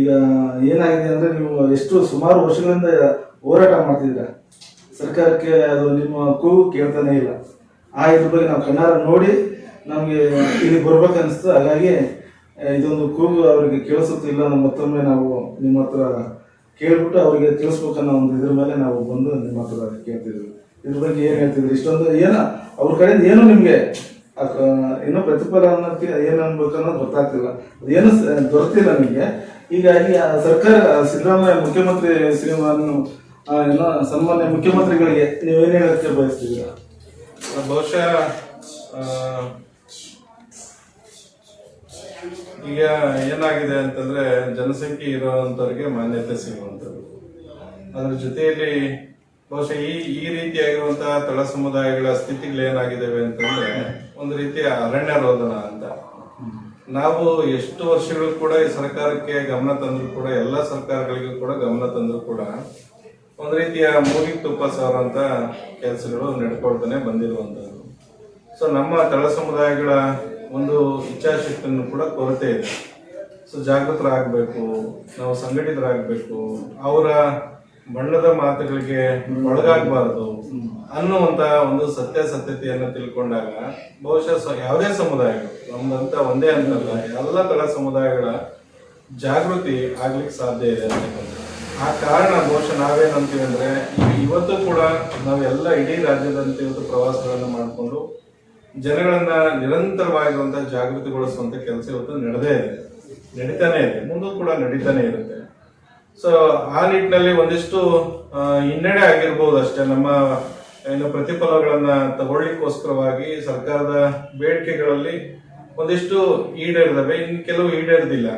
ಈಗ ಏನಾಗಿದೆ ಅಂದ್ರೆ ನೀವು ಎಷ್ಟು ಸುಮಾರು ವರ್ಷಗಳಿಂದ ಹೋರಾಟ ಮಾಡ್ತಿದ್ರೆ ಸರ್ಕಾರಕ್ಕೆ ಅದು ನಿಮ್ಮ ಕೂಗು ಕೇಳ್ತಾನೆ ಇಲ್ಲ. ಆ ಇದ್ರ ಬಗ್ಗೆ ನಾವು ಕಣ್ಣಾರ ನೋಡಿ ನಮಗೆ ಇಲ್ಲಿ ಬರ್ಬೇಕು ಅನಿಸ್ತು. ಹಾಗಾಗಿ ಇದೊಂದು ಕೂಗು ಅವರಿಗೆ ಕೇಳಿಸುತ್ತಿಲ್ಲ ನಮ್ಮ ಮತ್ತೊಮ್ಮೆ ನಾವು ನಿಮ್ಮ ಹತ್ರ ಕೇಳ್ಬಿಟ್ಟು ಅವರಿಗೆ ತಿಳಿಸ್ಬೇಕನ್ನೋ ಒಂದು ಇದ್ರ ಮೇಲೆ ನಾವು ಬಂದು ನಿಮ್ಮ ಹತ್ರ ಕೇಳ್ತಿದ್ವಿ. ಇದ್ರ ಬಗ್ಗೆ ಏನ್ ಹೇಳ್ತಿದ್ರು? ಇಷ್ಟೊಂದು ಏನ, ಅವ್ರ ಕಡೆಯಿಂದ ಏನು ನಿಮ್ಗೆ ಇನ್ನೂ ಪ್ರತಿಫಲ ಅನ್ನೋದಕ್ಕೆ ಏನ್ ಅನ್ಬೇಕು ಅನ್ನೋದು ಗೊತ್ತಾಗ್ತಿಲ್ಲ. ಅದೇನು ದೊರೆತಿಲ್ಲ ನಿಮ್ಗೆ. ಹೀಗಾಗಿ ಸರ್ಕಾರ ಸಿದ್ದರಾಮಯ್ಯ ಮುಖ್ಯಮಂತ್ರಿ ಸಿನಿಮಾವನ್ನು ಎಲ್ಲ ಸನ್ಮಾನ್ಯ ಮುಖ್ಯಮಂತ್ರಿಗಳಿಗೆ ಏನು ಹೇಳಕ್ಕೆ ಬಯಸ್ತೀವಿ ಬಹುಶಃ ಈಗ ಏನಾಗಿದೆ ಅಂತಂದ್ರೆ, ಜನಸಂಖ್ಯೆ ಇರೋವಂಥವ್ರಿಗೆ ಮಾನ್ಯತೆ ಸಿಗುವಂಥದ್ದು. ಅದ್ರ ಜೊತೆಯಲ್ಲಿ, ಬಹುಶಃ ಈ ಈ ರೀತಿಯಾಗಿರುವಂತಹ ತಳ ಸಮುದಾಯಗಳ ಸ್ಥಿತಿಗಳು ಏನಾಗಿದ್ದಾವೆ ಅಂತಂದ್ರೆ, ಒಂದು ರೀತಿಯ ಅರಣ್ಯ ಅಂತ. ನಾವು ಎಷ್ಟು ವರ್ಷಗಳು ಕೂಡ ಈ ಸರ್ಕಾರಕ್ಕೆ ಗಮನ ತಂದ್ರು ಕೂಡ, ಎಲ್ಲ ಸರ್ಕಾರಗಳಿಗೂ ಕೂಡ ಗಮನ ತಂದ್ರು ಕೂಡ, ಒಂದು ರೀತಿಯ ಮೂಗಿಗೆ ತುಪ್ಪ ಸಾರುವಂತ ಕೆಲಸಗಳು ನಡ್ಕೊಳ್ತಾನೆ ಬಂದಿರುವಂಥದ್ದು ಸೊ ನಮ್ಮ ತಳ ಸಮುದಾಯಗಳ ಒಂದು ಇಚ್ಛಾಶಕ್ತಿಯನ್ನು ಕೂಡ ಕೊರತೆ ಇದೆ. ಸೊ ಜಾಗೃತರಾಗಬೇಕು, ನಾವು ಸಂಘಟಿತರಾಗಬೇಕು, ಅವರ ಬಣ್ಣದ ಮಾತುಗಳಿಗೆ ಒಳಗಾಗಬಾರದು ಅನ್ನುವಂತ ಒಂದು ಸತ್ಯಾಸತ್ಯತೆಯನ್ನು ತಿಳ್ಕೊಂಡಾಗ ಬಹುಶಃ ಯಾವುದೇ ಸಮುದಾಯಗಳು, ನಮ್ದಂತ ಒಂದೇ ಅಂತಲ್ಲ, ಎಲ್ಲ ತರ ಸಮುದಾಯಗಳ ಜಾಗೃತಿ ಆಗ್ಲಿಕ್ಕೆ ಸಾಧ್ಯ ಇದೆ ಆ ಕಾರಣ ಬಹುಶಃ ನಾವೇನಂತೀವಿ ಅಂದ್ರೆ ಇವತ್ತು ಕೂಡ ನಾವೆಲ್ಲ ಇಡೀ ರಾಜ್ಯದಂತ ಇವತ್ತು ಪ್ರವಾಸಗಳನ್ನು ಮಾಡಿಕೊಂಡು ಜನಗಳನ್ನ ನಿರಂತರವಾಗಿರುವಂತಹ ಜಾಗೃತಿಗೊಳಿಸುವಂತ ಕೆಲಸ ಇವತ್ತು ನಡೆದೇ ಇದೆ. ನಡೀತಾನೆ ಇದೆ. ಮುಂದೂ ಕೂಡ ನಡೀತಾನೆ ಇರುತ್ತೆ. ಸೊ ಆ ನಿಟ್ಟಿನಲ್ಲಿ ಒಂದಿಷ್ಟು ಹಿನ್ನಡೆ ಆಗಿರ್ಬೋದು ಅಷ್ಟೇ. ನಮ್ಮ ಏನು ಪ್ರತಿಫಲಗಳನ್ನ ತಗೊಳ್ಳಿಕ್ಕೋಸ್ಕರವಾಗಿ ಸರ್ಕಾರದ ಬೇಡಿಕೆಗಳಲ್ಲಿ ಒಂದಿಷ್ಟು ಈಡೇರಿದವೆ. ಇನ್ನು ಕೆಲವು ಈಡೇರಿದಿಲ್ಲ.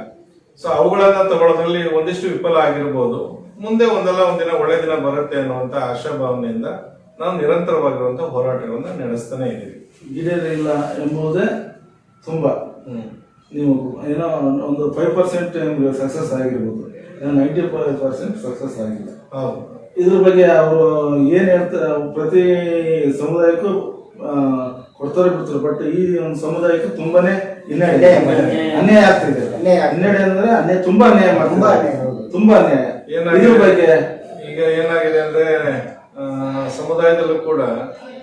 ಸೊ ಅವುಗಳನ್ನ ತಗೊಳ್ಳೋದ್ರಲ್ಲಿ ಒಂದಿಷ್ಟು ವಿಫಲ ಆಗಿರ್ಬೋದು. ಮುಂದೆ ಒಂದಲ್ಲ ಒಂದಿನ ಒಳ್ಳೆ ದಿನ ಬರುತ್ತೆ ಅನ್ನುವಂತ ಆಶಾಭಾವನೆಯಿಂದ ನಾವು ನಿರಂತರವಾಗಿರುವಂತಹ ಹೋರಾಟಗಳನ್ನ ನಡೆಸ್ತಾನೆ ಇದ್ದೀವಿ. ಈಡೇರಿಲ್ಲ ಎಂಬುದೇ ತುಂಬಾ. ನೀವು ಏನೋ ಒಂದು ಫೈವ್ ಪರ್ಸೆಂಟ್ ಸಕ್ಸಸ್ ಆಗಿರ್ಬೋದು. ನೈಂಟಿ ಫೈವ್ ಪರ್ಸೆಂಟ್ ಸಕ್ಸಸ್ ಆಗಿಲ್ಲ. ಹೌದು. ಇದ್ರ ಬಗ್ಗೆ ಅವರು ಏನು ಹೇಳ್ತಾರೆ ಪ್ರತಿ ಸಮುದಾಯಕ್ಕೂ ಕೊಡ್ತಾರೆ ಬಿಡ್ತಾರೆ. ಬಟ್ ಈ ಒಂದು ಸಮುದಾಯಕ್ಕೆ ತುಂಬಾನೇ ಹಿನ್ನಡೆ ಅನ್ಯಾಯ ಆಗ್ತಿದೆ. ಹಿನ್ನಡೆ ಅಂದ್ರೆ ಅನ್ಯಾಯ ತುಂಬಾ ಅನ್ಯಾಯ ತುಂಬಾ ಮಾಡ್ತಾರೆ. ತುಂಬಾ ಅನ್ಯಾಯ? ಇದ್ರ ಬಗ್ಗೆ? ಈಗ ಏನಾಗಿದೆ ಅಂದ್ರೆ ಸಮುದಾಯದಲ್ಲೂ ಕೂಡ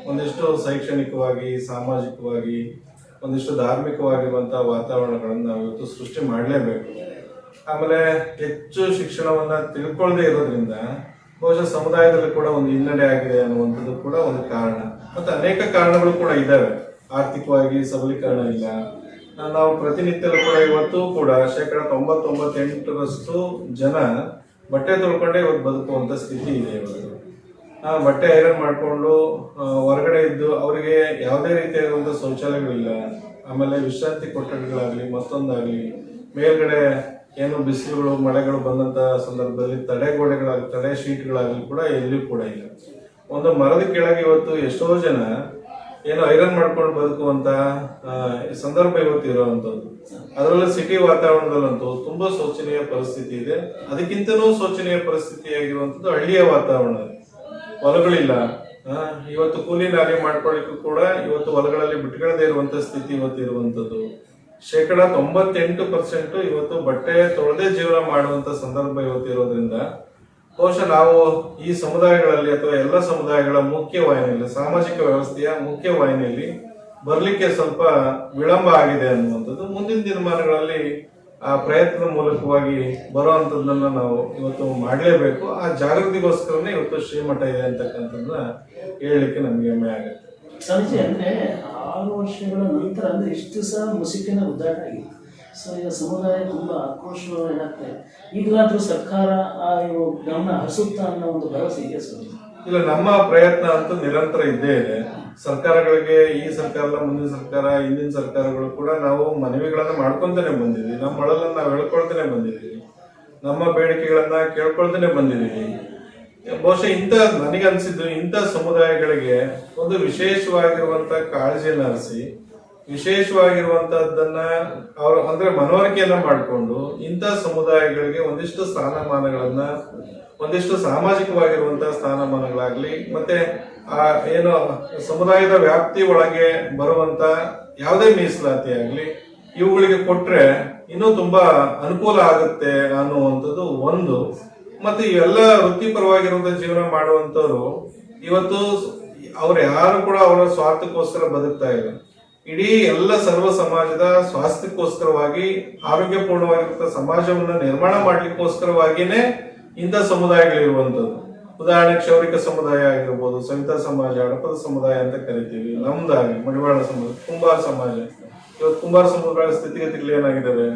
ಒಂದಿಷ್ಟು ಶೈಕ್ಷಣಿಕವಾಗಿ ಸಾಮಾಜಿಕವಾಗಿ ಒಂದಿಷ್ಟು ಧಾರ್ಮಿಕವಾಗಿರುವಂತಹ ವಾತಾವರಣಗಳನ್ನು ನಾವು ಇವತ್ತು ಸೃಷ್ಟಿ ಮಾಡಲೇಬೇಕು. ಆಮೇಲೆ ಹೆಚ್ಚು ಶಿಕ್ಷಣವನ್ನ ತಿಳ್ಕೊಳ್ಳದೆ ಇರೋದ್ರಿಂದ ಬಹುಶಃ ಸಮುದಾಯದಲ್ಲಿ ಕೂಡ ಒಂದು ಹಿನ್ನಡೆ ಆಗಿದೆ ಅನ್ನುವಂಥದ್ದು ಕೂಡ ಒಂದು ಕಾರಣ. ಮತ್ತೆ ಅನೇಕ ಕಾರಣಗಳು ಕೂಡ ಇದ್ದಾವೆ ಆರ್ಥಿಕವಾಗಿ ಸಬಲೀಕರಣ ಇಲ್ಲ. ನಾವು ಪ್ರತಿನಿತ್ಯಲೂ ಕೂಡ ಇವತ್ತು ಕೂಡ ಶೇಕಡ ತೊಂಬತ್ತೊಂಬತ್ತೆಂಟರಷ್ಟು ಜನ ಬಟ್ಟೆ ತೊಳ್ಕೊಂಡೆ ಇವತ್ತು ಬದುಕುವಂತ ಸ್ಥಿತಿ ಇದೆ ಇವತ್ತು. ಆ, ಬಟ್ಟೆ ಐರನ್ ಮಾಡಿಕೊಂಡು ಹೊರಗಡೆ ಇದ್ದು ಅವರಿಗೆ ಯಾವುದೇ ರೀತಿಯಾದಂಥ ಶೌಚಾಲಯಗಳಿಲ್ಲ. ಆಮೇಲೆ ವಿಶ್ರಾಂತಿ ಕೊಠಡಿಗಳಾಗಲಿ ಮತ್ತೊಂದಾಗಲಿ ಮೇಲ್ಗಡೆ ಏನು ಬಿಸಿಲುಗಳು, ಮಳೆಗಳು ಬಂದಂತ ಸಂದರ್ಭದಲ್ಲಿ ತಡೆಗೋಡೆಗಳಾಗಲಿ ತಡೆ ಶೀಟ್ಗಳಾಗಲಿ ಕೂಡ ಎಲ್ಲಿಯೂ ಕೂಡ ಇಲ್ಲ. ಒಂದು ಮರದ ಕೆಳಗೆ ಇವತ್ತು ಎಷ್ಟೋ ಜನ ಏನು ಐರನ್ ಮಾಡ್ಕೊಂಡು ಬದುಕುವಂತ ಸಂದರ್ಭ ಇವತ್ತು ಇರುವಂತದ್ದು ಅದರಲ್ಲೂ ಸಿಟಿ ವಾತಾವರಣದಲ್ಲಂತೂ ತುಂಬಾ ಶೋಚನೀಯ ಪರಿಸ್ಥಿತಿ ಇದೆ. ಅದಕ್ಕಿಂತನೂ ಶೋಚನೀಯ ಪರಿಸ್ಥಿತಿ ಆಗಿರುವಂತದ್ದು ಹಳ್ಳಿಯ ವಾತಾವರಣ. ಹೊಲಗಳಿಲ್ಲ. ಇವತ್ತು ಕೂಲಿ ನಾಲಿ ಮಾಡ್ಕೊಳ್ಳಿಕ್ಕೂ ಕೂಡ ಇವತ್ತು ಹೊಲಗಳಲ್ಲಿ ಬಿಟ್ಕೊಳ್ಳದೆ ಇರುವಂತ ಸ್ಥಿತಿ ಇವತ್ತು ಇರುವಂತದ್ದು ಶೇಕಡ ತೊಂಬತ್ತೆಂಟು ಪರ್ಸೆಂಟ್ ಇವತ್ತು ಬಟ್ಟೆ ತೊಳೆದೇ ಜೀವನ ಮಾಡುವಂತ ಸಂದರ್ಭ ಇವತ್ತು ಇರೋದ್ರಿಂದ ಬಹುಶಃ ನಾವು ಈ ಸಮುದಾಯಗಳಲ್ಲಿ ಅಥವಾ ಎಲ್ಲ ಸಮುದಾಯಗಳ ಮುಖ್ಯ ವಾಹಿನಿಯಲ್ಲಿ, ಸಾಮಾಜಿಕ ವ್ಯವಸ್ಥೆಯ ಮುಖ್ಯ ವಾಹಿನಿಯಲ್ಲಿ ಬರಲಿಕ್ಕೆ ಸ್ವಲ್ಪ ವಿಳಂಬ ಆಗಿದೆ ಅನ್ನುವಂಥದ್ದು ಮುಂದಿನ ದಿನಮಾನಗಳಲ್ಲಿ ಆ ಪ್ರಯತ್ನದ ಮೂಲಕವಾಗಿ ಬರುವಂತದ್ದನ್ನ ನಾವು ಇವತ್ತು ಮಾಡಲೇಬೇಕು. ಆ ಜಾಗೃತಿಗೋಸ್ಕರನೇ ಇವತ್ತು ಶ್ರೀಮಠ ಇದೆ ಅಂತಕ್ಕಂಥದ್ದನ್ನ ಹೇಳಲಿಕ್ಕೆ ನಮ್ಗೆ ಹೆಮ್ಮೆ ಆಗುತ್ತೆ. ಆರು ವರ್ಷಗಳ ನಂತರ ಅಂದರೆ ಇಷ್ಟು ಸಹ ಮುಸುಕಿನ ಉದ್ದಾಟ ಆಗಿತ್ತು? ಸೊ ಈಗ ಸಮುದಾಯ ತುಂಬಾ ಆಕ್ರೋಶ ಏನಾಗ್ತದೆ ಈಗಲಾದರೂ ಸರ್ಕಾರ ಆ ಗಮನ ಹರಿಸುತ್ತಾ ಅನ್ನೋ ಒಂದು ಭರವಸೆ ಇದೆ ಸರ್? ಇಲ್ಲ, ನಮ್ಮ ಪ್ರಯತ್ನ ಅಂತೂ ನಿರಂತರ ಇದ್ದೇ ಇದೆ. ಸರ್ಕಾರಗಳಿಗೆ, ಈ ಸರ್ಕಾರ ಮುಂದಿನ ಸರ್ಕಾರ, ಹಿಂದಿನ ಸರ್ಕಾರಗಳು ಕೂಡ ನಾವು ಮನವಿಗಳನ್ನ ಮಾಡ್ಕೊಂತಾನೆ ಬಂದಿದ್ದೀವಿ. ನಮ್ಮ ಒಳಲನ್ನ ನಾವು ಹೇಳ್ಕೊಳ್ತಾನೆ ಬಂದಿದ್ದೀವಿ. ನಮ್ಮ ಬೇಡಿಕೆಗಳನ್ನ ಕೇಳ್ಕೊಳ್ತಾನೆ ಬಂದಿದ್ದೀವಿ. ಬಹುಶಃ ಇಂಥ ಅನಿಸಿದ್ದು ಇಂಥ ಸಮುದಾಯಗಳಿಗೆ ಒಂದು ವಿಶೇಷವಾಗಿರುವಂತ ಕಾಳಜಿಯನ್ನು ಅನಿಸಿ ವಿಶೇಷವಾಗಿರುವಂತಹದ್ದನ್ನ ಅವ್ರ ಅಂದ್ರೆ ಮನವರಿಕೆಯನ್ನ ಮಾಡಿಕೊಂಡು ಇಂಥ ಸಮುದಾಯಗಳಿಗೆ ಒಂದಿಷ್ಟು ಸ್ಥಾನಮಾನಗಳನ್ನ, ಒಂದಿಷ್ಟು ಸಾಮಾಜಿಕವಾಗಿರುವಂತಹ ಸ್ಥಾನಮಾನಗಳಾಗ್ಲಿ, ಮತ್ತೆ ಆ ಏನು ಸಮುದಾಯದ ವ್ಯಾಪ್ತಿ ಒಳಗೆ ಬರುವಂತ ಯಾವುದೇ ಮೀಸಲಾತಿ ಆಗ್ಲಿ, ಇವುಗಳಿಗೆ ಕೊಟ್ರೆ ಇನ್ನೂ ತುಂಬಾ ಅನುಕೂಲ ಆಗುತ್ತೆ ಅನ್ನುವಂಥದ್ದು ಒಂದು. ಮತ್ತೆ ಇವೆಲ್ಲ ವೃತ್ತಿಪರವಾಗಿರುವಂತಹ ಜೀವನ ಮಾಡುವಂತವ್ರು ಇವತ್ತು ಅವ್ರು ಯಾರು ಕೂಡ ಅವರ ಸ್ವಾರ್ಥಕ್ಕೋಸ್ಕರ ಬದುಕ್ತಾ ಇಲ್ಲ. ಇಡೀ ಎಲ್ಲ ಸರ್ವ ಸಮಾಜದ ಸ್ವಾಸ್ಥ್ಯಕ್ಕೋಸ್ಕರವಾಗಿ ಆರೋಗ್ಯಪೂರ್ಣವಾಗಿರುವಂತ ಸಮಾಜವನ್ನು ನಿರ್ಮಾಣ ಮಾಡ್ಲಿಕ್ಕೋಸ್ಕರವಾಗಿನೇ ಇಂಥ ಸಮುದಾಯಗಳಿರುವಂತದ್ದು ಉದಾಹರಣೆಗೆ ಕ್ಷೌರಿಕ ಸಮುದಾಯ ಆಗಿರ್ಬೋದು ಸವಿತಾ ಸಮಾಜ, ಹಡಪದ ಸಮುದಾಯ ಅಂತ ಕರಿತೀವಿ. ನಮ್ದಾಗಿ ಮಡಿವಾಳ ಸಮುದಾಯ ಕುಂಬಾರ ಸಮಾಜ. ಇವತ್ತು ಕುಂಬಾರ ಸಮುದಾಯ ಸ್ಥಿತಿಗತಿಗಳು ಏನಾಗಿದ್ದಾವೆ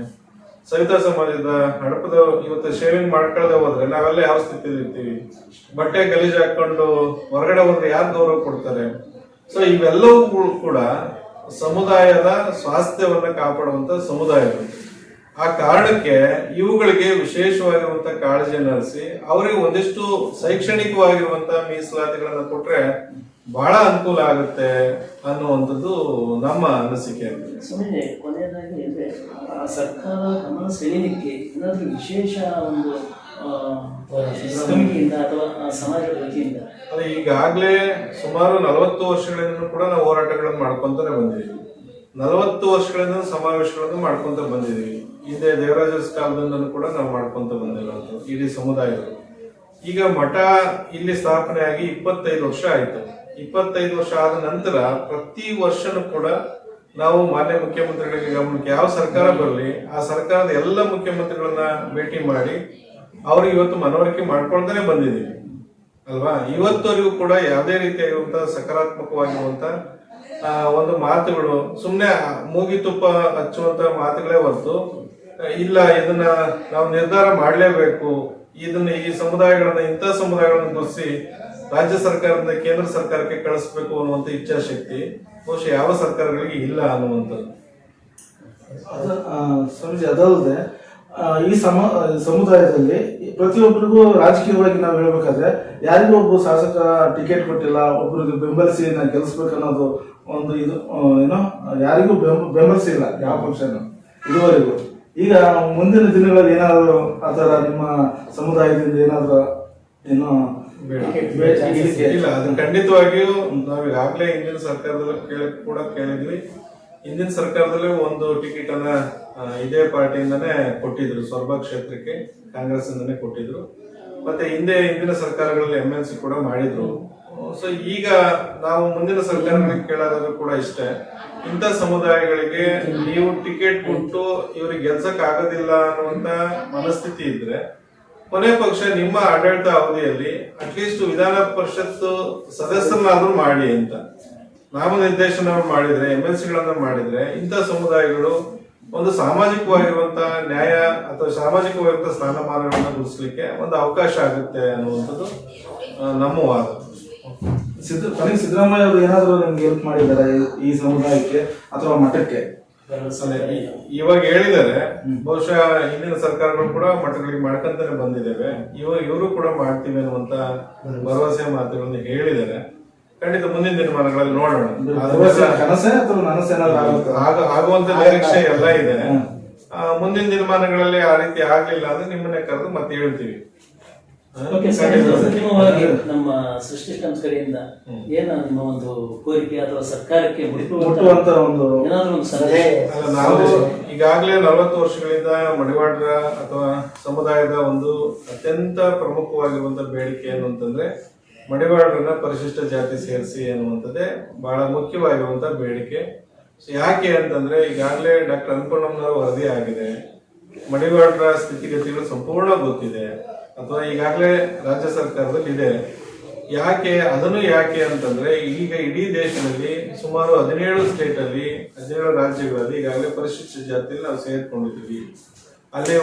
ಸವಿತಾ ಸಮಾಜದ ಹಡಪದ ಇವತ್ತು ಶೇವಿಂಗ್ ಮಾಡ್ಕೊಳ್ಳದೆ ಹೋದ್ರೆ ನಾವೆಲ್ಲ ಯಾವ ಸ್ಥಿತಿಯಲ್ಲಿ ಇರ್ತೀವಿ ಬಟ್ಟೆ ಗಲೀಜ್ ಹಾಕೊಂಡು ಹೊರಗಡೆ ಹೋದ್ರೆ ಯಾರು ಗೌರವ ಕೊಡ್ತಾರೆ? ಸೊ ಇವೆಲ್ಲವೂ ಕೂಡ ಸಮುದಾಯದ ಸ್ವಾಸ್ಥ್ಯವನ್ನು ಕಾಪಾಡುವಂತ ಸಮುದಾಯಗಳು. ಆ ಕಾರಣಕ್ಕೆ ಇವುಗಳಿಗೆ ವಿಶೇಷವಾಗಿರುವಂತ ಕಾಳಜಿಯನ್ನು ಹರಿಸಿ ಅವರಿಗೆ ಒಂದಿಷ್ಟು ಶೈಕ್ಷಣಿಕವಾಗಿರುವಂತ ಮೀಸಲಾತಿಗಳನ್ನ ಕೊಟ್ರೆ ಬಹಳ ಅನುಕೂಲ ಆಗುತ್ತೆ ಅನ್ನುವಂಥದ್ದು ನಮ್ಮ ಅನಿಸಿಕೆ. ಸುಮ್ಮನೆ ಕೊನೆಯದಾಗಿ ಅಂದ್ರೆ ಸರ್ಕಾರ ಗಮನ ಸೆಳೆಯಲಿಕ್ಕೆ ಏನಾದರೂ ವಿಶೇಷ ಒಂದು ಅಥವಾ ಸಮಾಜದ ವತಿಯಿಂದ? ಅದೇ ಈಗಾಗಲೇ ಸುಮಾರು ನಲವತ್ತು ವರ್ಷಗಳಿಂದ ಕೂಡ ನಾವು ಹೋರಾಟಗಳನ್ನು ಮಾಡ್ಕೊಂತಾನೆ ಬಂದಿದ್ದೀವಿ. ನಲವತ್ತು ವರ್ಷಗಳಿಂದ ಸಮಾವೇಶಗಳನ್ನು ಮಾಡ್ಕೊಂತ ಬಂದಿದ್ದೀವಿ. ಹಿಂದೆ ದೇವರಾಜ ಕಾಲದಿಂದಲೂ ಕೂಡ ನಾವು ಮಾಡ್ಕೊಂತ ಬಂದಿರೋದು ಇಡೀ ಸಮುದಾಯಗಳು ಈಗ ಮಠ ಇಲ್ಲಿ ಸ್ಥಾಪನೆ ಆಗಿ ಇಪ್ಪತ್ತೈದು ವರ್ಷ ಆಯ್ತು. ಇಪ್ಪತ್ತೈದು ವರ್ಷ ಆದ ನಂತರ ಪ್ರತಿ ವರ್ಷನೂ ಕೂಡ ನಾವು ಮಾನ್ಯ ಮುಖ್ಯಮಂತ್ರಿಗಳಿಗೆ ಗಮನಕ್ಕೆ ಯಾವ ಸರ್ಕಾರ ಬರಲಿ, ಆ ಸರ್ಕಾರದ ಎಲ್ಲ ಮುಖ್ಯಮಂತ್ರಿಗಳನ್ನ ಭೇಟಿ ಮಾಡಿ ಅವ್ರಿಗೆ ಇವತ್ತು ಮನವರಿಕೆ ಮಾಡ್ಕೊಳ್ತಾನೆ ಬಂದಿದ್ದೀವಿ. ಅಲ್ವಾ? ಇವತ್ತವರೆಗೂ ಕೂಡ ಯಾವುದೇ ರೀತಿಯಾಗಿರುವಂತಹ ಸಕಾರಾತ್ಮಕವಾಗಿರುವಂತ ಒಂದು ಮಾತುಗಳು ಸುಮ್ಮನೆ ಮೂಗಿ ತುಪ್ಪ ಹಚ್ಚುವಂತ ಮಾತುಗಳೇ ಹೊರತು, ಇಲ್ಲ ಇದನ್ನ ನಾವು ನಿರ್ಧಾರ ಮಾಡಲೇಬೇಕು, ಇದನ್ನ ಈ ಸಮುದಾಯಗಳನ್ನ ಇಂಥ ಸಮುದಾಯಗಳನ್ನ ಗುರುತಿಸಿ ರಾಜ್ಯ ಸರ್ಕಾರದಿಂದ ಕೇಂದ್ರ ಸರ್ಕಾರಕ್ಕೆ ಕಳಿಸ್ಬೇಕು ಅನ್ನುವಂತ ಇಚ್ಛಾಶಕ್ತಿ ಬಹುಶಃ ಯಾವ ಸರ್ಕಾರಗಳಿಗೆ ಇಲ್ಲ ಅನ್ನುವಂಥದ್ದು. ಸ್ವಾಮೀಜಿ, ಅದಲ್ಲದೆ ಈ ಸಮ ಸಮುದಾಯದಲ್ಲಿ ಪ್ರತಿಯೊಬ್ಬರಿಗೂ ರಾಜಕೀಯವಾಗಿ ನಾವು ಹೇಳ್ಬೇಕಾದ್ರೆ ಯಾರಿಗೂ ಒಬ್ಬ ಶಾಸಕ ಟಿಕೆಟ್ ಕೊಟ್ಟಿಲ್ಲ ಒಬ್ಬರಿಗೆ ಬೆಂಬಲಿಸಿ ನಾನು ಗೆಲ್ಲಿಸ್ಬೇಕನ್ನೋದು ಒಂದು ಇದು ಏನೋ, ಯಾರಿಗೂ ಬೆಂಬ- ಬೆಂಬಲಿಸಿಲ್ಲ ಯಾವ ಪಕ್ಷನೂ ಇದುವರೆಗೂ. ಈಗ ಮುಂದಿನ ದಿನಗಳಲ್ಲಿ ಏನಾದರೂ ಆ ಥರ ನಿಮ್ಮ ಸಮುದಾಯದಿಂದ ಏನಾದರೂ ಏನೋ ಇಲ್ಲ ಅದು ಖಂಡಿತವಾಗಿಯೂ ನಾವು ಈಗಾಗಲೇ ಹಿಂದಿನ ಸರ್ಕಾರದಲ್ಲೂ ಕೇಳಿ ಕೂಡ ಕೇಳಿದ್ವಿ. ಹಿಂದಿನ ಸರ್ಕಾರದಲ್ಲೂ ಒಂದು ಟಿಕೆಟ್ ಅನ್ನ ಇದೇ ಪಾರ್ಟಿಯಿಂದನೇ ಕೊಟ್ಟಿದ್ರು. ಸೊರಬ ಕ್ಷೇತ್ರಕ್ಕೆ ಕಾಂಗ್ರೆಸ್ ಇಂದನೇ ಕೊಟ್ಟಿದ್ರು. ಮತ್ತೆ ಹಿಂದೆ ಹಿಂದಿನ ಸರ್ಕಾರಗಳಲ್ಲಿ ಎಂ ಎಲ್ ಸಿ ಕೂಡ ಮಾಡಿದ್ರು. ಸೊ ಈಗ ನಾವು ಮುಂದಿನ ಸರ್ಕಾರಗಳಿಗೆ ಕೇಳೋದಾದ್ರೂ ಕೂಡ ಇಷ್ಟೇ. ಇಂಥ ಸಮುದಾಯಗಳಿಗೆ ನೀವು ಟಿಕೆಟ್ ಕೊಟ್ಟು ಇವ್ರಿಗೆ ಗೆಲ್ಸಕ್ ಆಗೋದಿಲ್ಲ ಅನ್ನುವಂತ ಮನಸ್ಥಿತಿ ಇದ್ರೆ ಕೊನೆ ಪಕ್ಷ ನಿಮ್ಮ ಆಡಳಿತ ಅವಧಿಯಲ್ಲಿ ಅಟ್ಲೀಸ್ಟ್ ವಿಧಾನ ಪರಿಷತ್ ಸದಸ್ಯರನ್ನಾದ್ರೂ ಮಾಡಿ ಅಂತ. ನಾಮನಿರ್ದೇಶನ ಮಾಡಿದ್ರೆ ಎಂ ಎಲ್ ಸಿಗಳನ್ನ ಮಾಡಿದ್ರೆ, ಇಂಥ ಸಮುದಾಯಗಳು ಒಂದು ಸಾಮಾಜಿಕವಾಗಿರುವಂತಹ ನ್ಯಾಯ ಅಥವಾ ಸಾಮಾಜಿಕವಾಗಿರುವಂತಹ ಸ್ಥಾನಮಾನಗಳನ್ನ ಗುರುತಿಸಲಿಕ್ಕೆ ಒಂದು ಅವಕಾಶ ಆಗುತ್ತೆ ಅನ್ನುವಂಥದ್ದು ನಮ್ಮ ವಾದ. ಸಿದ್ದ ಸಿದ್ದರಾಮಯ್ಯ ಅವರು ಏನಾದರೂ ನಿಮ್ಗೆ ಹೆಲ್ಪ್ ಮಾಡಿದ್ದಾರೆ ಈ ಸಮುದಾಯಕ್ಕೆ ಅಥವಾ ಮಠಕ್ಕೆ? ಇವಾಗ ಹೇಳಿದ್ದಾರೆ ಬಹುಶಃ ಹಿಂದಿನ ಸರ್ಕಾರಗಳು ಕೂಡ ಮಠಗಳಿಗೆ ಮಾಡ್ಕೊಂತಾನೆ ಬಂದಿದ್ದೇವೆ. ಇವಾಗ ಇವರು ಕೂಡ ಮಾಡ್ತೀವಿ ಅನ್ನುವಂತ ಭರವಸೆ ಮಾತುಗಳನ್ನು ಹೇಳಿದ್ದಾರೆ. ಖಂಡಿತ ಮುಂದಿನ ದಿನಮಾನಗಳಲ್ಲಿ ನೋಡೋಣ. ಆಗುವಂತ ನಿರೀಕ್ಷೆ ಎಲ್ಲ ಇದೆ. ಮುಂದಿನ ದಿನಮಾನಗಳಲ್ಲಿ ಆ ರೀತಿ ಆಗ್ಲಿಲ್ಲ ಅಂದ್ರೆ ನಿಮ್ಮನ್ನೇ ಕರೆದು ಮತ್ತೆ ಹೇಳ್ತೀವಿ. ಓಕೆ ಸರ್ ನಮ್ಮ ಸೃಷ್ಟಿ ಸ್ಟಮ್ಸ್ ಕಡೆಯಿಂದ ಏನ ನಿಮ್ಮ ಒಂದು ಕೋರಿಕೆ ಅಥವಾ ಸರ್ಕಾರಕ್ಕೆ ಮುಟ್ಟುವಂತ ಒಂದು ಏನಾದರೂ ಒಂದು ಸಲಹೆ ನಾವು ಈಗಾಗಲೇ ನಲವತ್ತು ವರ್ಷಗಳಿಂದ ಮಡಿವಾಳರ ಅಥವಾ ಸಮುದಾಯದ ಒಂದು ಅತ್ಯಂತ ಪ್ರಮುಖವಾಗಿರುವಂತ ಬೇಡಿಕೆ ಏನು ಅಂತಂದ್ರೆ ಮಡಿವಾಳರನ್ನ ಪರಿಶಿಷ್ಟ ಜಾತಿ ಸೇರಿಸಿ ಅನ್ನುವಂಥದ್ದೇ ಬಹಳ ಮುಖ್ಯವಾಗಿರುವಂತ ಬೇಡಿಕೆ. ಯಾಕೆ ಅಂತಂದ್ರೆ ಈಗಾಗಲೇ ಡಾಕ್ಟರ್ ಅನ್ಪೂರ್ಣಮ್ಮನವರು ವರದಿ ಆಗಿದೆ ಮಡಿವಾಳರ ಸ್ಥಿತಿಗತಿಗಳು ಸಂಪೂರ್ಣ ಗೊತ್ತಿದೆ. ಅಥವಾ ಈಗಾಗಲೇ ರಾಜ್ಯ ಸರ್ಕಾರದಲ್ಲಿ ಇದೆ. ಯಾಕೆ, ಅದನ್ನು ಯಾಕೆ ಅಂತಂದ್ರೆ, ಈಗ ಇಡೀ ದೇಶದಲ್ಲಿ ಸುಮಾರು ಹದಿನೇಳು ಸ್ಟೇಟ್ ಅಲ್ಲಿ ಹದಿನೇಳು ರಾಜ್ಯಗಳಲ್ಲಿ ಈಗಾಗಲೇ ಪರಿಶಿಷ್ಟ ಜಾತಿಯಲ್ಲಿ ನಾವು ಸೇರ್ಕೊಂಡಿದ್ದೀವಿ. ಅಲ್ಲಿ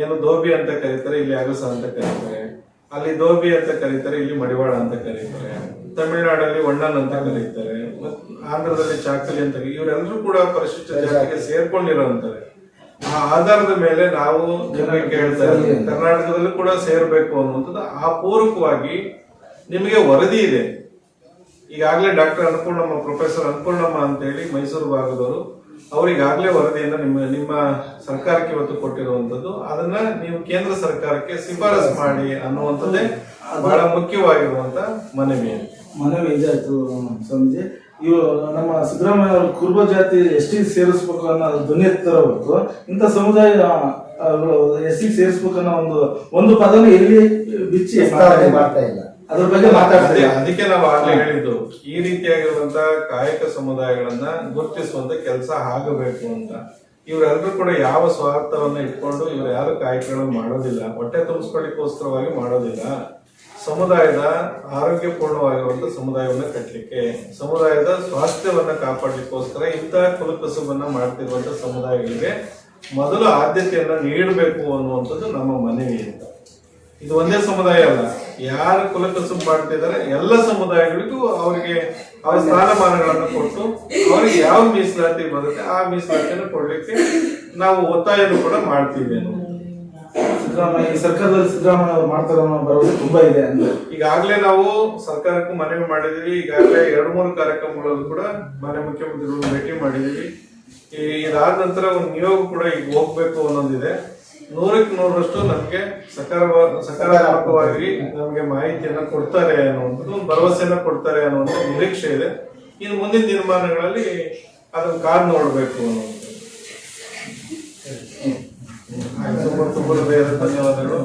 ಏನು ದೋಬಿ ಅಂತ ಕರೀತಾರೆ, ಇಲ್ಲಿ ಅಗಸ ಅಂತ ಕರೀತಾರೆ. ಅಲ್ಲಿ ದೋಬಿ ಅಂತ ಕರೀತಾರೆ, ಇಲ್ಲಿ ಮಡಿವಾಳ ಅಂತ ಕರೀತಾರೆ. ತಮಿಳುನಾಡಲ್ಲಿ ಒಣ್ಣನ್ ಅಂತ ಕರೀತಾರೆ. ಆಂಧ್ರದಲ್ಲಿ ಚಾಕಲಿ ಅಂತ ಇವರೆಲ್ಲರೂ ಕೂಡ ಪರಿಶಿಷ್ಟ ಜಾತಿಗೆ ಸೇರ್ಕೊಂಡಿರೋಂತಾರೆ ಆ ಆಧಾರದ ಮೇಲೆ ನಾವು ನಿಮಗೆ ಕೇಳ್ತಾ ಇದ್ದೀವಿ ಕರ್ನಾಟಕದಲ್ಲೂ ಕೂಡ ಸೇರ್ಬೇಕು ಅನ್ನುವಂಥದ್ದು ಆ ಪೂರಕವಾಗಿ ನಿಮಗೆ ವರದಿ ಇದೆ. ಈಗಾಗಲೇ ಡಾಕ್ಟರ್ ಅನ್ನಪೂರ್ಣಮ್ಮ ಪ್ರೊಫೆಸರ್ ಅನ್ನಪೂರ್ಣಮ್ಮ ಅಂತ ಹೇಳಿ ಮೈಸೂರು ಭಾಗದವರು ಅವರಿಗಾಗಲೇ ವರದಿಯನ್ನು ನಿಮ್ಮ ನಿಮ್ಮ ಸರ್ಕಾರಕ್ಕೆ ಇವತ್ತು ಕೊಟ್ಟಿರುವಂತದ್ದು ಅದನ್ನ ನೀವು ಕೇಂದ್ರ ಸರ್ಕಾರಕ್ಕೆ ಶಿಫಾರಸ್ ಮಾಡಿ ಅನ್ನುವಂಥದ್ದೇ ಬಹಳ ಮುಖ್ಯವಾಗಿರುವಂತ ಮನವಿ ಮನವಿ ಇದಾಯ್ತು ಸ್ವಾಮೀಜಿ. ಇವು ನಮ್ಮ ಸಿದ್ದರಾಮಯ್ಯ ಅವರು ಕುರುಬ ಜಾತಿ ಎಸ್ ಟಿ ಸೇರಿಸ್ಬೇಕು ಅನ್ನೋ ಧ್ವನಿ ತರಬೇಕು ಇಂಥ ಸಮುದಾಯ ಎಸ್ ಟಿ ಸೇರಿಸ್ಬೇಕು ಅನ್ನೋ ಒಂದು ಒಂದು ಪದವಿ ಎಲ್ಲಿ ಬಿಚ್ಚಿ ಮಾಡ್ತಾ ಇಲ್ಲ. ಅದ್ರ ಬಗ್ಗೆ ಮಾತಾಡ್ತಾ ಅದಕ್ಕೆ ನಾವು ಆಗ್ಲೇ ಹೇಳಿದ್ದು ಈ ರೀತಿಯಾಗಿರುವಂತಹ ಕಾಯಕ ಸಮುದಾಯಗಳನ್ನ ಗುರುತಿಸುವಂತ ಕೆಲಸ ಆಗಬೇಕು ಅಂತ. ಇವರೆಲ್ಲರೂ ಕೂಡ ಯಾವ ಸ್ವಾರ್ಥವನ್ನ ಇಟ್ಕೊಂಡು ಇವ್ರು ಯಾರು ಕಾಯಕಗಳನ್ನು ಮಾಡೋದಿಲ್ಲ ಹೊಟ್ಟೆ ತುಂಬಿಸ್ಕೊಳ್ಳಿಕ್ಕೋಸ್ಕರವಾಗಿ ಮಾಡೋದಿಲ್ಲ. ಸಮುದಾಯದ ಆರೋಗ್ಯಪೂರ್ಣವಾಗಿರುವಂತಹ ಸಮುದಾಯವನ್ನ ಕಟ್ಟಲಿಕ್ಕೆ ಸಮುದಾಯದ ಸ್ವಾಸ್ಥ್ಯವನ್ನ ಕಾಪಾಡಲಿಕ್ಕೋಸ್ಕರ ಇಂತಹ ಕುಲಕಸುಬನ್ನ ಮಾಡ್ತಿರುವಂತ ಸಮುದಾಯಗಳಿಗೆ ಮೊದಲು ಆದ್ಯತೆಯನ್ನ ನೀಡಬೇಕು ಅನ್ನುವಂಥದ್ದು ನಮ್ಮ ಮನವಿ ಅಂತ ಇದು ಒಂದೇ ಸಮುದಾಯ ಅಲ್ಲ ಯಾರು ಕುಲಕಸುಬು ಮಾಡ್ತಿದ್ದಾರೆ ಎಲ್ಲ ಸಮುದಾಯಗಳಿಗೂ ಅವರಿಗೆ ಅವರ ಸ್ಥಾನಮಾನಗಳನ್ನು ಕೊಟ್ಟು ಅವರಿಗೆ ಯಾವ ಮೀಸಲಾತಿ ಬರುತ್ತೆ ಆ ಮೀಸಲಾತಿಯನ್ನು ಕೊಡ್ಲಿಕ್ಕೆ ನಾವು ಒತ್ತಾಯನೂ ಕೂಡ ಮಾಡ್ತೀವಿ. ಸಿದ್ದರಾಮಯ್ಯ ಸರ್ಕಾರದಲ್ಲಿ ಸಿದ್ದರಾಮಯ್ಯ ಅವರು ಮಾಡ್ತಾರೋ ಬರೋದು ತುಂಬಾ ಇದೆ ಅಂದ್ರೆ ಈಗಾಗಲೇ ನಾವು ಸರ್ಕಾರಕ್ಕೂ ಮನವಿ ಮಾಡಿದೀವಿ. ಈಗಾಗಲೇ ಎರಡು ಮೂರು ಕಾರ್ಯಕ್ರಮಗಳಲ್ಲೂ ಕೂಡ ಮನೆ ಮುಖ್ಯಮಂತ್ರಿಗಳು ಭೇಟಿ ಮಾಡಿದೀವಿ. ಇದಾದ ನಂತರ ಒಂದು ನಿಯೋಗ ಕೂಡ ಈಗ ಹೋಗ್ಬೇಕು ಅನ್ನೋದಿದೆ. ನೂರಕ್ಕೆ ನೂರರಷ್ಟು ನಮಗೆ ಸಕಾರ ಸಕಾರಾತ್ಮಕವಾಗಿ ನಮಗೆ ಮಾಹಿತಿಯನ್ನ ಕೊಡ್ತಾರೆ ಅನ್ನುವಂಥದ್ದು, ಒಂದು ಭರವಸೆಯನ್ನ ಕೊಡ್ತಾರೆ ಅನ್ನುವಂಥ ನಿರೀಕ್ಷೆ ಇದೆ. ಇನ್ನು ಮುಂದಿನ ತೀರ್ಮಾನಗಳಲ್ಲಿ ಅದನ್ನು ಕಾದ್ ನೋಡಬೇಕು ಅನ್ನುವಂಥದ್ದು ತುಂಬಾ ತುಂಬ ಧನ್ಯವಾದಗಳು